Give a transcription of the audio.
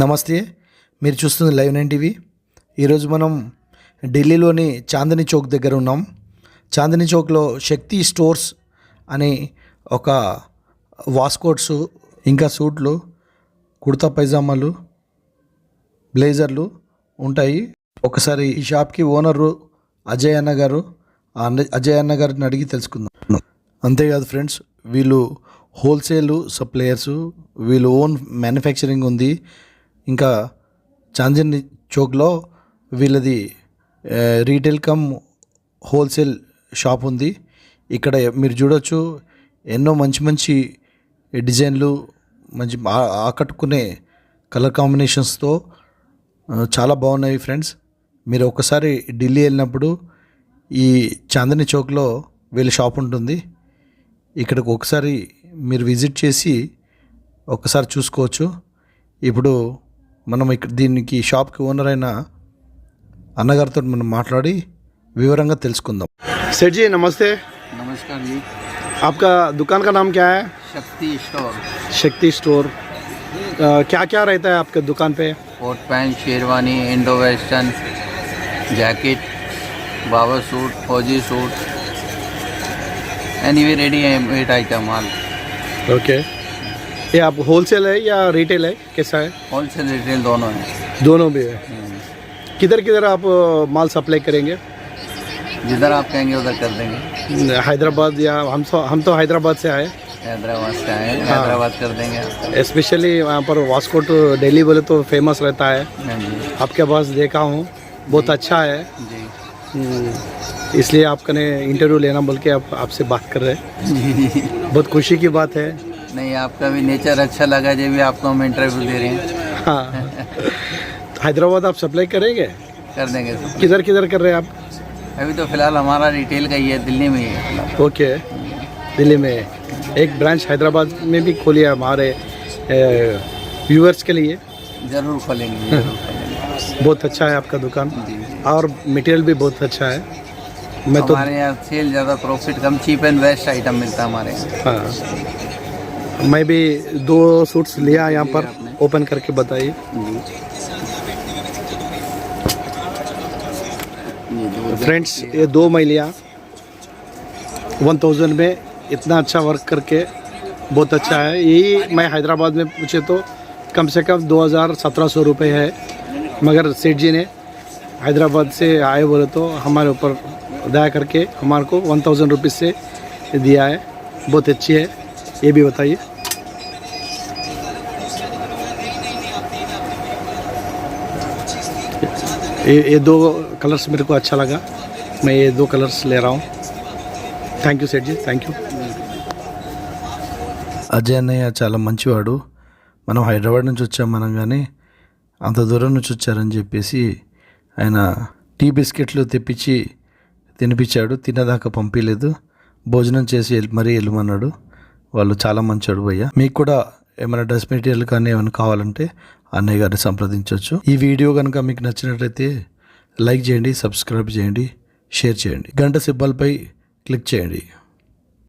నమస్తే మీరు చూస్తుంది లైవ్ నైన్ టీవీ. ఈరోజు మనం ఢిల్లీలోని చాందిని చౌక్ దగ్గర ఉన్నాం. చాందిని చౌక్లో శక్తి స్టోర్స్ అని ఒక వాస్కోట్స్ ఇంకా సూట్లు కుర్తా పైజామాలు బ్లేజర్లు ఉంటాయి. ఒకసారి ఈ షాప్కి ఓనరు అజయ్ అన్న గారు అజయ్ అన్న గారిని అడిగి తెలుసుకుందాం. అంతేకాదు ఫ్రెండ్స్ వీళ్ళు హోల్సేల్ సప్లయర్స్ వీళ్ళు ఓన్ మ్యానుఫ్యాక్చరింగ్ ఉంది. ఇంకా చాందిని చౌక్లో వీళ్ళది రీటైల్ కమ్ హోల్సేల్ షాప్ ఉంది. ఇక్కడ మీరు చూడొచ్చు ఎన్నో మంచి మంచి డిజైన్లు మంచి ఆకట్టుకునే కలర్ కాంబినేషన్స్తో చాలా బాగున్నాయి ఫ్రెండ్స్. మీరు ఒకసారి ఢిల్లీ వెళ్ళినప్పుడు ఈ చాందిని చౌక్లో వీళ్ళ షాప్ ఉంటుంది. ఇక్కడికి ఒకసారి మీరు విజిట్ చేసి ఒకసారి చూసుకోవచ్చు. ఇప్పుడు మనం ఇక్కడ దీనికి షాప్కి ఓనర్ అయిన అన్నగారితో మనం మాట్లాడి వివరంగా తెలుసుకుందాం सेठ जी नमस्ते नमस्कार जी आपका दुकान का नाम क्या है शक्ति स्टोर शक्ति स्टोर क्या क्या रहता है आपके दुकान पे coat pant sherwani Indo western jacket Babar suit फौजी suit any way ready at item mall okay ये आप होलसेल है या रिटेल है? कैसा है? होलसेल रिटेल दोनों है। दोनों भी है। किधर किधर आप माल सप्लाई करेंगे? जिधर आप कहेंगे उधर कर देंगे। हैदराबाद या हम तो हम तो हैदराबाद से आए। हैदराबाद से आए हैदराबाद कर देंगे। स्पेशली वहाँ पर वास्को टू दिल्ली बोले तो फ़ेमस रहता है। हाँ आपके पास देखा हूँ बहुत अच्छा है। हम्म, इसलिए आपका ने इंटरव्यू लेना बोल के आप आपसे बात कर रहे हैं। बहुत खुशी की बात है। नहीं आपका भी नेचर अच्छा लगा जब भी आपको हम इंटरव्यू दे रहे हैं। हाँ। हैदराबाद आप सप्लाई करेंगे? कर देंगे किधर किधर कर रहे हैं आप? अभी तो फ़िलहाल हमारा रिटेल का ही है दिल्ली में ही है। ओके। दिल्ली में। एक ब्रांच हैदराबाद में भी खोली है हमारे व्यूअर्स के लिए। ज़रूर खोलेंगे ज़रूर खोलेंगे। बहुत अच्छा है आपका दुकान। और मटेरियल भी बहुत अच्छा है। मैं तो हमारे यहाँ सेल ज़्यादा प्रॉफिट कम चीप एंड बेस्ट आइटम मिलता है हमारे यहाँ। हाँ। मैं भी दो सूट्स लिया यहाँ पर ओपन करके बताइए। फ्रेंड्स ये दो मैं लिया। वन थाउज़ेंड में इतना अच्छा वर्क करके बहुत अच्छा है। यही मैं हैदराबाद में पूछे तो कम से कम दो हज़ार सत्रह सौ रुपये है। मगर सेठ जी ने हैदराबाद से आए बोले तो हमारे ऊपर दया करके हमारे को वन थाउज़ेंड रुपीज़ से दिया है। बहुत अच्छी है। ये भी बताइए। ये ये दो कलर्स मेरे को अच्छा लगा मैं ये दो कलर्स ले रहा हूँ थैंक यू सेठ जी थैंक यू అజయ్ అన్నయ్య చాలా మంచివాడు మనం హైదరాబాద్ నుంచి వచ్చాం మనం కానీ అంత దూరం నుంచి వచ్చారని చెప్పేసి ఆయన టీ బిస్కెట్లు తెప్పించి తినిపించాడు తినేదాకా పంపించలేదు భోజనం చేసి వెళ్ళి మరీ వెళ్ళమన్నాడు వాళ్ళు చాలా మంచోడు భయ్య మీకు కూడా ఏమైనా డ్రెస్ మెటీరియల్ కానీ ఏమైనా కావాలంటే అన్నయ్య గారిని సంప్రదించవచ్చు. ఈ వీడియో కనుక మీకు నచ్చినట్లయితే లైక్ చేయండి సబ్స్క్రైబ్ చేయండి షేర్ చేయండి. గంట సిబ్బల్పై క్లిక్ చేయండి.